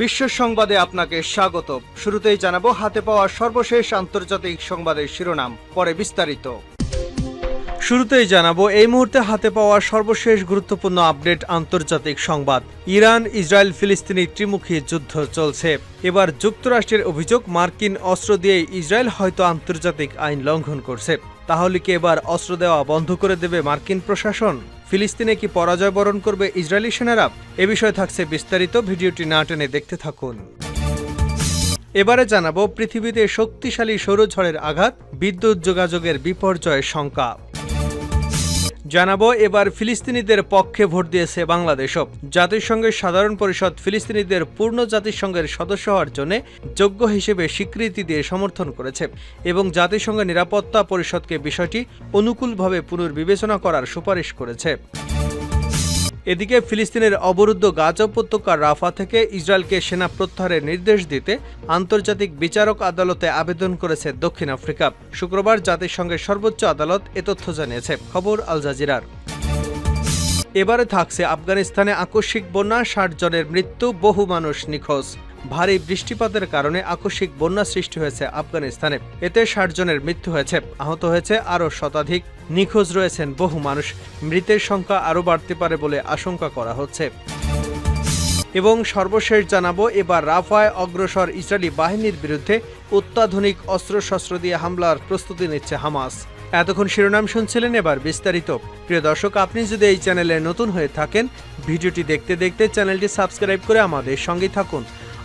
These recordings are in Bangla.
বিশ্ব সংবাদে আপনাকে স্বাগত। শুরুতেই জানাব হাতে পাওয়া সর্বশেষ আন্তর্জাতিক সংবাদের শিরোনাম, পরে বিস্তারিত। শুরুতেই জানাব এই মুহূর্তে হাতে পাওয়া সর্বশেষ গুরুত্বপূর্ণ আপডেট আন্তর্জাতিক সংবাদ। ইরান, ইসরায়েল, ফিলিস্তিনি ত্রিমুখী যুদ্ধ চলছে। এবার যুক্তরাষ্ট্রের অভিযোগ, মার্কিন অস্ত্র দিয়ে ইসরায়েল হয়তো আন্তর্জাতিক আইন লঙ্ঘন করছে। তাহলে কি এবার অস্ত্র দেওয়া বন্ধ করে দেবে মার্কিন প্রশাসন? ফিলিস্তিনে কি পরাজয় বরণ করবে ইসরায়েলি সেনারা? এ বিষয়ে থাকছে বিস্তারিত। ভিডিওটি না টেনে দেখতে থাকুন। এবারে জানাব, পৃথিবীতে শক্তিশালী সৌরঝড়ের আঘাত, বিদ্যুৎ যোগাযোগের বিপর্যয়ের শঙ্কা। জানাব, এবার ফিলিস্তিনিদের পক্ষে ভোট দিয়েছে বাংলাদেশও জাতিসংঘের সাধারণ পরিষদ ফিলিস্তিনিদের পূর্ণ জাতিসংঘের সদস্য হওয়ার জন্য যোগ্য হিসেবে স্বীকৃতি দিয়ে সমর্থন করেছে এবং জাতিসংঘের নিরাপত্তা পরিষদকে বিষয়টি অনুকূলভাবে পুনর্বিবেচনা করার সুপারিশ করেছে। এদিকে ফিলিস্তিনের অবরুদ্ধ গাজা উপত্যকার রাফা থেকে ইসরায়েলকে সেনা প্রত্যাহারের নির্দেশ দিতে আন্তর্জাতিক বিচারক আদালতে আবেদন করেছে দক্ষিণ আফ্রিকা। শুক্রবার জাতিসংঘের সর্বোচ্চ আদালত এ তথ্য জানিয়েছে। খবর আল জাজিরার। এবারে থাকছে আফগানিস্তানে আকস্মিক বন্যা, ষাট জনের মৃত্যু, বহু মানুষ নিখোঁজ। ভারী বৃষ্টিপাতের কারণে আকস্মিক বন্যা সৃষ্টি হয়েছে আফগানিস্তানে। এতে ষাট জনের মৃত্যু হয়েছে। আহত হয়েছে আরও শতাধিক। নিখোঁজ রয়েছেন বহু মানুষ। মৃতের সংখ্যা আরও বাড়তে পারে বলে আশঙ্কা করা হচ্ছে। এবং সর্বশেষ জানাব, এবার রাফায় অগ্রসর ইসরায়েলি বাহিনীর বিরুদ্ধে অত্যাধুনিক অস্ত্রশস্ত্র দিয়ে হামলার প্রস্তুতি নিচ্ছে হামাস। এতক্ষণ শিরোনাম শুনছিলেন এবার বিস্তারিত। প্রিয় দর্শক, আপনি যদি এই চ্যানেলে নতুন হয়ে থাকেন, ভিডিওটি দেখতে দেখতে চ্যানেলটি সাবস্ক্রাইব করে আমাদের সঙ্গে থাকুন।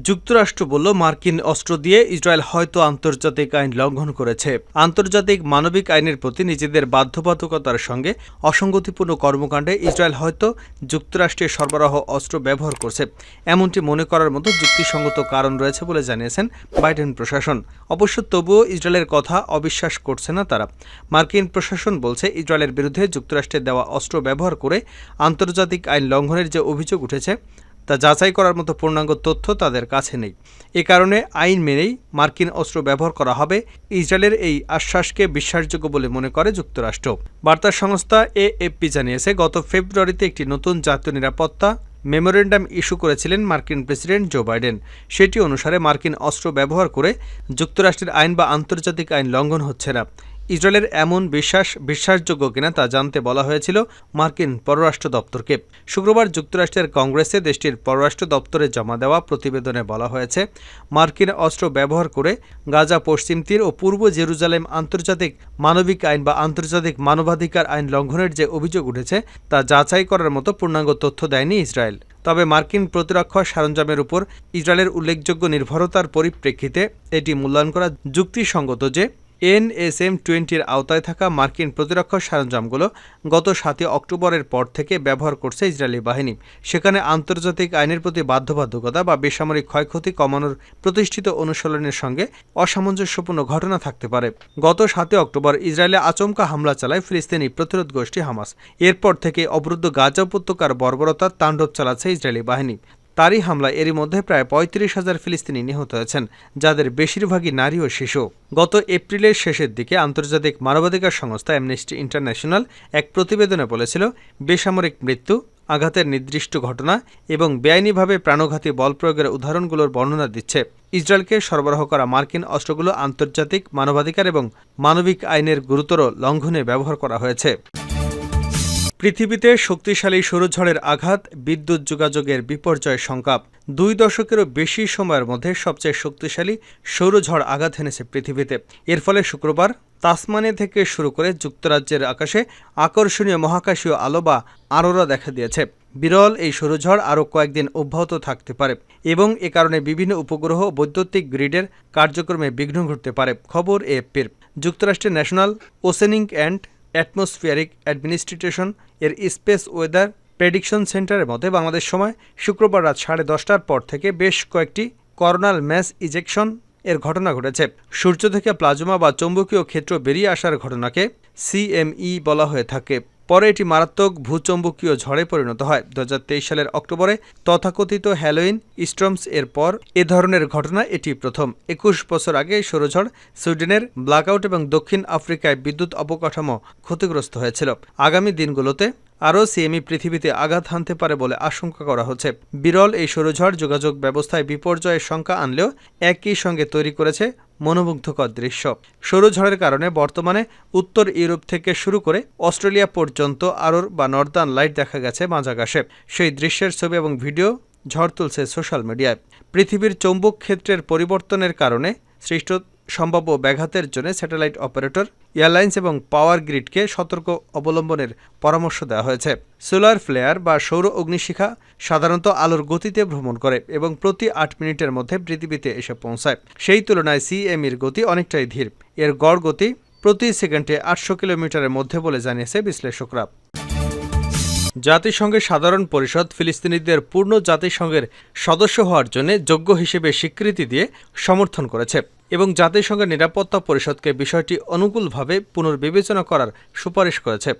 যুক্তরাষ্ট্র বলল, মার্কিন অস্ত্র দিয়ে ইসরায়েল হয়তো আন্তর্জাতিক আইন লঙ্ঘন করেছে। আন্তর্জাতিক মানবিক আইনের প্রতি নিজেদের বাধ্যবাধকতার সঙ্গে অসঙ্গতিপূর্ণ কর্মকাণ্ডে ইসরায়েল হয়তো যুক্তরাষ্ট্রের সরবরাহ অস্ত্র ব্যবহার করছে। এমনটি মনে করার মতো যুক্তিসঙ্গত কারণ রয়েছে বলে জানিয়েছেন বাইডেন প্রশাসন। অবশ্য তবুও ইসরায়েলের কথা অবিশ্বাস করছে না তারা। মার্কিন প্রশাসন বলছে, ইসরায়েলের বিরুদ্ধে যুক্তরাষ্ট্রের দেওয়া অস্ত্র ব্যবহার করে আন্তর্জাতিক আইন লঙ্ঘনের যে অভিযোগ উঠেছে তা যাচাই করার মতো পূর্ণাঙ্গ তথ্য তাদের কাছে নেই। এ কারণে আইন মেনেই মার্কিন অস্ত্র ব্যবহার করা হবে। ইসরায়েলের এই আশ্বাসকে বিশ্বাসযোগ্য বলে মনে করে যুক্তরাষ্ট্র। বার্তা সংস্থা এএফপি জানিয়েছে, গত ফেব্রুয়ারিতে একটি নতুন জাতীয় নিরাপত্তা মেমোরেন্ডাম ইস্যু করেছিলেন মার্কিন প্রেসিডেন্ট জো বাইডেন। সেটি অনুসারে মার্কিন অস্ত্র ব্যবহার করে যুক্তরাষ্ট্রের আইন বা আন্তর্জাতিক আইন লঙ্ঘন হচ্ছে না। ইসরায়েলের এমন বিশ্বাস, বিশ্বাসযোগ্য কিনা তা জানতে বলা হয়েছিল মার্কিন পররাষ্ট্র দপ্তরকে। শুক্রবার যুক্তরাষ্ট্রের কংগ্রেসে দেশটির পররাষ্ট্র দপ্তরে জমা দেওয়া প্রতিবেদনে বলা হয়েছে, মার্কিন অস্ত্র ব্যবহার করে গাজা, পশ্চিম তীর ও পূর্ব জেরুজালেম আন্তর্জাতিক মানবিক আইন বা আন্তর্জাতিক মানবাধিকার আইন লঙ্ঘনের যে অভিযোগ উঠেছে, তা যাচাই করার মতো পূর্ণাঙ্গ তথ্য দেয়নি ইসরায়েল। তবে মার্কিন প্রতিরক্ষা সরঞ্জামের উপর ইসরায়েলের উল্লেখযোগ্য নির্ভরতার পরিপ্রেক্ষিতে এটি মূল্যায়ন করা যুক্তিসঙ্গত যে এনএসএম টোয়েন্টির আওতায় থাকা মার্কিন প্রতিরক্ষা সরঞ্জামগুলো গত সাতই অক্টোবরের পর থেকে ব্যবহার করছে ইসরায়েলি বাহিনী। সেখানে আন্তর্জাতিক আইনের প্রতি বাধ্যবাধকতা বা বেসামরিক ক্ষয়ক্ষতি কমানোর প্রতিষ্ঠিত অনুশীলনের সঙ্গে অসামঞ্জস্যপূর্ণ ঘটনা থাকতে পারে। গত সাতই অক্টোবর ইসরায়েলে আচমকা হামলা চালায় ফিলিস্তিনি প্রতিরোধ গোষ্ঠী হামাস। এরপর থেকে অবরুদ্ধ গাজা উপত্যকার বর্বরতার তাণ্ডব চালাচ্ছে ইসরায়েলি বাহিনী। তারই হামলায় এরই মধ্যে প্রায় পঁয়ত্রিশ হাজার ফিলিস্তিনি নিহত হয়েছেন, যাদের বেশিরভাগই নারী ও শিশু। গত এপ্রিলের শেষের দিকে আন্তর্জাতিক মানবাধিকার সংস্থা অ্যামনেস্টি ইন্টারন্যাশনাল এক প্রতিবেদনে বলেছিল, বেসামরিক মৃত্যু, আঘাতের নির্দিষ্ট ঘটনা এবং বেআইনিভাবে প্রাণঘাতী বল প্রয়োগের উদাহরণগুলোর বর্ণনা দিচ্ছে। ইসরায়েলকে সরবরাহ করা মার্কিন অস্ত্রগুলো আন্তর্জাতিক মানবাধিকার এবং মানবিক আইনের গুরুতর লঙ্ঘনে ব্যবহার করা হয়েছে। পৃথিবীতে শক্তিশালী সৌরঝড়ের আঘাত, বিদ্যুৎ যোগাযোগের বিপর্যয় সংকাপ। দুই দশকেরও বেশি সময়ের মধ্যে সবচেয়ে শক্তিশালী সৌরঝড় আঘাত এনেছে পৃথিবীতে। এর ফলে শুক্রবার তাসমানিয়া থেকে শুরু করে যুক্তরাজ্যের আকাশে আকর্ষণীয় মহাকাশীয় আলো বা আরোরা দেখা দিয়েছে। বিরল এই সৌরঝড় আরও কয়েকদিন অব্যাহত থাকতে পারে এবং এ কারণে বিভিন্ন উপগ্রহ বৈদ্যুতিক গ্রিডের কার্যক্রমে বিঘ্ন ঘটতে পারে, খবর এএফপির। যুক্তরাষ্ট্রের National Oceanic and Atmospheric Administration এর স্পেস ওয়েদার প্রেডিকশন সেন্টারের মতে বাংলাদেশ সময় শুক্রবার রাত সাড়ে দশটার পর থেকে বেশ কয়েকটি করোনাল ম্যাস ইজেকশন এর ঘটনা ঘটেছে। সূর্য থেকে প্লাজমা বা চৌম্বকীয় ক্ষেত্র বেরিয়ে আসার ঘটনাকে সিএমই বলা হয়ে থাকে। পরে এটি মারাত্মক ভূচম্বকীয় ঝড়ে পরিণত হয়। দু হাজার তেইশ সালের অক্টোবরে তথাকথিত হ্যালোইন, স্ট্রমস এর পর এ ধরনের ঘটনা এটি প্রথম। একুশ বছর আগে সৌরঝড় সুইডেনের ব্ল্যাকআউট এবং দক্ষিণ আফ্রিকায় বিদ্যুৎ অবকাঠামো ক্ষতিগ্রস্ত হয়েছিল। আগামী দিনগুলোতে আরও সিএমই পৃথিবীতে আঘাত হানতে পারে বলে আশঙ্কা করা হচ্ছে। বিরল এই সৌরঝড় যোগাযোগ ব্যবস্থায় বিপর্যয়ের সংখ্যা আনলেও একই সঙ্গে তৈরি করেছে মনোমুগ্ধকর দৃশ্য। সৌরঝড়ের কারণে বর্তমানে উত্তর ইউরোপ থেকে শুরু করে অস্ট্রেলিয়া পর্যন্ত আরোর বা নর্দার্ন লাইট দেখা গেছে মাঝাকাশে সেই দৃশ্যের ছবি এবং ভিডিও ঝড় তুলছে সোশ্যাল মিডিয়ায়। পৃথিবীর চৌম্বক ক্ষেত্রের পরিবর্তনের কারণে সৃষ্ট সম্ভাব্য ব্যাঘাতের জন্য স্যাটেলাইট অপারেটর, এয়ারলাইন্স এবং পাওয়ার গ্রিডকে সতর্ক অবলম্বনের পরামর্শ দেওয়া হয়েছে। সোলার ফ্লেয়ার বা সৌর অগ্নিশিখা সাধারণত আলোর গতিতে ভ্রমণ করে এবং প্রতি আট মিনিটের মধ্যে পৃথিবীতে এসে পৌঁছায়। সেই তুলনায় সিএমইর গতি অনেকটাই ধীর। এর গড় গতি প্রতি সেকেন্ডে আটশো কিলোমিটারের মধ্যে বলে জানিয়েছে বিশ্লেষকরা। জাতিসংঘের সাধারণ পরিষদ ফিলিস্তিনিদের পূর্ণ জাতিসংঘের সদস্য হওয়ার জন্য যোগ্য হিসেবে স্বীকৃতি দিয়ে সমর্থন করেছে। এবং জাতিসংঘের নিরাপত্তা পরিষদকে বিষয়টি অনুকূলভাবে পুনর্বিবেচনা করার সুপারিশ করেছে।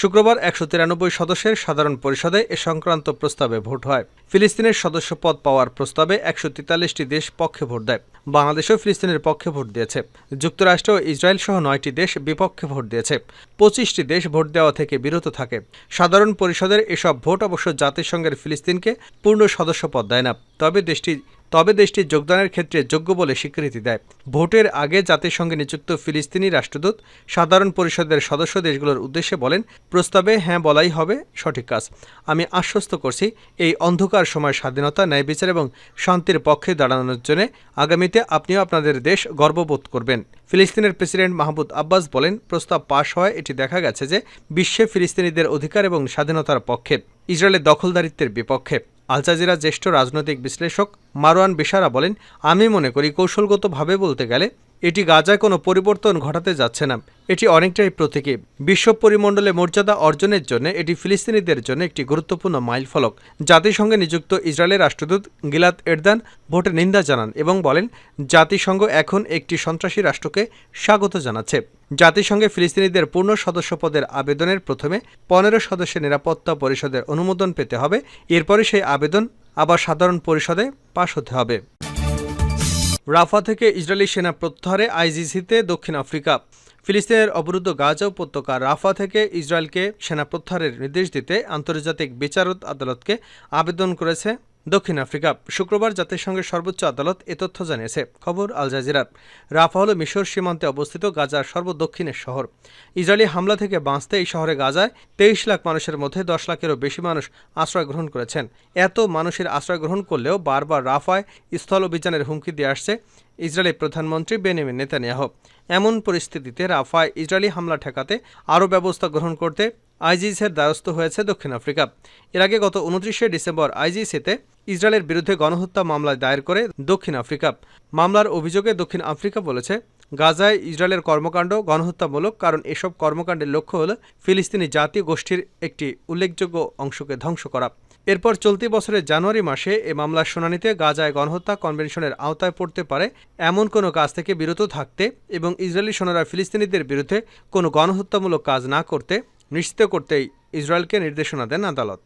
শুক্রবার একশো তিরানব্বই সদস্যের সাধারণ পরিষদে এ সংক্রান্ত প্রস্তাবে ভোট হয়। ফিলিস্তিনের সদস্যপদ পাওয়ার প্রস্তাবে একশো তেতাল্লিশটি দেশ পক্ষে ভোট দেয়। বাংলাদেশও ফিলিস্তিনের পক্ষে ভোট দিয়েছে। যুক্তরাষ্ট্র ও ইসরায়েল সহ নয়টি দেশ বিপক্ষে ভোট দিয়েছে। পঁচিশটি দেশ ভোট দেওয়া থেকে বিরত থাকে। সাধারণ পরিষদের এসব ভোট অবশ্য জাতিসংঘের ফিলিস্তিনকে পূর্ণ সদস্যপদ দেয় না। তবে দেশটি তবে দেশটি যোগদানের ক্ষেত্রে যোগ্য বলে স্বীকৃতি দেয়। ভোটের আগে জাতিসংঘে নিযুক্ত ফিলিস্তিনি রাষ্ট্রদূত সাধারণ পরিষদের সদস্য দেশগুলোর উদ্দেশ্যে বলেন, প্রস্তাবে হ্যাঁ বলাই হবে সঠিক কাজ। আমি আশ্বস্ত করছি এই অন্ধকার সময় স্বাধীনতা, ন্যায় বিচার এবং শান্তির পক্ষে দাঁড়ানোর জন্য আগামীতে আপনিও আপনাদের দেশ গর্ববোধ করবেন। ফিলিস্তিনের প্রেসিডেন্ট মাহমুদ আব্বাস বলেন, প্রস্তাব পাশ হওয়ায় এটি দেখা গেছে যে বিশ্বে ফিলিস্তিনিদের অধিকার এবং স্বাধীনতার পক্ষে, ইসরায়েলের দখলদারিত্বের বিপক্ষে। আল জাজিরা জ্যেষ্ঠ রাজনৈতিক বিশ্লেষক মারওয়ান বেশারা বলেন আমি মনে করি কৌশলগতভাবে বলতে গেলে এটি গাজায় কোনো পরিবর্তন ঘটাতে যাচ্ছে না। এটি অনেকটাই প্রতীকী। বিশ্ব পরিমণ্ডলে মর্যাদা অর্জনের জন্য এটি ফিলিস্তিনিদের জন্য একটি গুরুত্বপূর্ণ মাইলফলক। জাতিসংঘে নিযুক্ত ইসরায়েলের রাষ্ট্রদূত গিলাত এরদান ভোটের নিন্দা জানান এবং বলেন, জাতিসংঘ এখন একটি সন্ত্রাসী রাষ্ট্রকে স্বাগত জানাচ্ছে। জাতিসংঘে ফিলিস্তিনিদের পূর্ণ সদস্যপদের আবেদনের প্রথমে পনেরো সদস্যের নিরাপত্তা পরিষদের অনুমোদন পেতে হবে। এরপরে সেই আবেদন আবার সাধারণ পরিষদে পাশ হতে হবে। রাফা থেকে ইসরায়েলি সেনা প্রত্যাহারে আইজিসিতে দক্ষিণ আফ্রিকা। ফিলিস্তিনের অবরুদ্ধ গাজা উপত্যকা রাফা থেকে ইসরায়েলকে সেনা প্রত্যাহারের নির্দেশ দিতে আন্তর্জাতিক বিচারত আদালতকে আবেদন করেছে দক্ষিণ আফ্রিকা, শুক্রবার জাতিসংঘের সর্বোচ্চ আদালত এ তথ্য জানিয়েছে। খবর আল জাজিরার রাফা হল মিশর সীমান্তে অবস্থিত গাজার সর্বদক্ষিণের শহর। ইসরায়েলি হামলা থেকে বাঁচতে এই শহরে গাজায় তেইশ লাখ মানুষের মধ্যে দশ লাখেরও বেশি মানুষ আশ্রয় গ্রহণ করেছেন। এত মানুষের আশ্রয় গ্রহণ করলেও বারবার রাফায় স্থল অভিযানের হুমকি দিয়ে আসছে ইসরায়েলের প্রধানমন্ত্রী বেনিমিন নেতানিয়াহ। এমন পরিস্থিতিতে রাফায় ইসরায়েলি হামলা ঠেকাতে আরও ব্যবস্থা গ্রহণ করতে আইজিসের দ্বারস্থ হয়েছে দক্ষিণ আফ্রিকা। এর আগে গত উনত্রিশে ডিসেম্বর আইজিসিতে ইসরায়েলের বিরুদ্ধে গণহত্যা মামলায় দায়ের করে দক্ষিণ আফ্রিকা। মামলার অভিযোগে দক্ষিণ আফ্রিকা বলেছে, গাজায় ইসরায়েলের কর্মকাণ্ড গণহত্যামূলক কারণ এসব কর্মকাণ্ডের লক্ষ্য হল ফিলিস্তিনি জাতীয় গোষ্ঠীর একটি উল্লেখযোগ্য অংশকে ধ্বংস করা। এরপর চলতি বছরের জানুয়ারি মাসে এ মামলার শুনানিতে গাজায় গণহত্যা কনভেনশনের আওতায় পড়তে পারে এমন কোনো কাজ থেকে বিরত থাকতে এবং ইসরায়েলি সেনারা ফিলিস্তিনিদের বিরুদ্ধে কোনো গণহত্যামূলক কাজ না করতে নিশ্চিত করতেই ইসরায়েলকে নির্দেশনা দেন আদালত।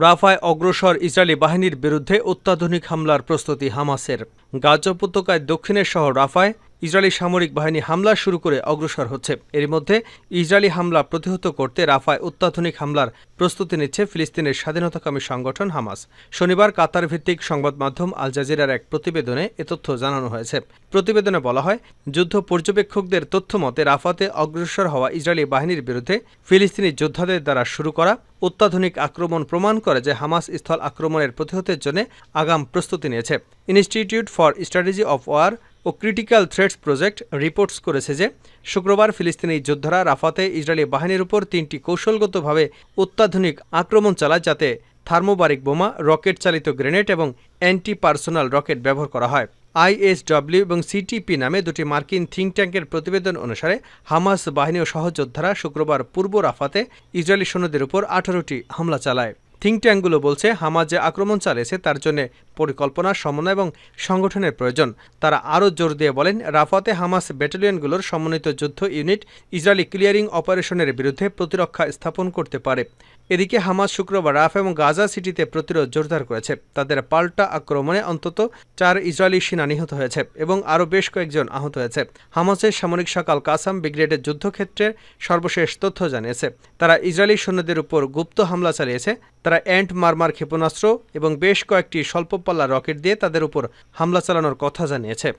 রাফায় অগ্রসর ইসরায়েলি বাহিনীর বিরুদ্ধে অত্যাধুনিক হামলার প্রস্তুতি হামাসের। গাজা উপত্যকায় দক্ষিণের শহর রাফায় ইসরায়েলি সামরিক বাহিনী হামলা শুরু করে অগ্রসর হচ্ছে। এর মধ্যে ইসরায়েলি হামলা প্রতিহত করতে রাফায় অত্যাধুনিক হামলার প্রস্তুতি নিচ্ছে ফিলিস্তিনের স্বাধীনতাকামী সংগঠন হামাস। শনিবার কাতার ভিত্তিক সংবাদ মাধ্যম আল জাজিরার এক প্রতিবেদনে এ তথ্য জানানো হয়েছে। প্রতিবেদনে বলা হয়, যুদ্ধ পর্যবেক্ষকদের তথ্য মতে রাফাতে অগ্রসর হওয়া ইসরায়েলি বাহিনীর বিরুদ্ধে ফিলিস্তিনি যোদ্ধাদের দ্বারা শুরু করা অত্যাধুনিক আক্রমণ প্রমাণ করে যে হামাস স্থল আক্রমণের প্রতিহতের জন্য আগাম প্রস্তুতি নিয়েছে। Institute for Strategy of War O critical threats project reports করেছে যে, শুক্রবার ফিলিস্তিনি যোদ্ধারা রাফাতে ইসরায়েলি বাহিনীর উপর তিনটি কৌশলগতভাবে অত্যাধুনিক আক্রমণ চালায় যাতে থার্মোবারিক বোমা, রকেট চালিত গ্রেনেড এবং অ্যান্টি পার্সোনাল রকেট ব্যবহার করা হয়। আইএসডব্লিউ এবং সিটিপি নামে দুটি মার্কিন থিঙ্ক ট্যাঙ্কের প্রতিবেদন অনুসারে, হামাস বাহিনী ও সহযোদ্ধারা শুক্রবার পূর্ব রাফাতে ইসরায়েলি সৈন্যদের উপর আঠারোটি হামলা চালায়। থিঙ্ক ট্যাঙ্কগুলো বলছে হামাজ যে আক্রমণ চালিয়েছে তার জন্য পরিকল্পনা, সমন্বয় এবং সংগঠনের প্রয়োজন। তারা আরও জোর দিয়ে বলেন, রাফাতে হামাস ব্যাটালিয়নগুলোর সমন্বিত যুদ্ধ ইউনিট ইসরায়েলি ক্লিয়ারিং অপারেশনের বিরুদ্ধে প্রতিরক্ষা স্থাপন করতে পারে। এদিকে হামাস শুক্রবার রাফ এবং গাজা সিটিতে প্রতিরোধ জোরদার করেছে। তাদের পাল্টা আক্রমণে অন্তত চার ইসরায়েলি সেনা নিহত হয়েছে এবং আরও বেশ কয়েকজন আহত হয়েছে। হামাসের সামরিক সকাল কাসাম ব্রিগেডের যুদ্ধক্ষেত্রের সর্বশেষ তথ্য জানিয়েছে। তারা ইসরায়েলি সৈন্যদের উপর গুপ্ত হামলা চালিয়েছে। তারা অ্যান্ট মারমার ক্ষেপণাস্ত্র এবং বেশ কয়েকটি স্বল্পপাল্লা রকেট দিয়ে তাদের উপর হামলা চালানোর কথা জানিয়েছে।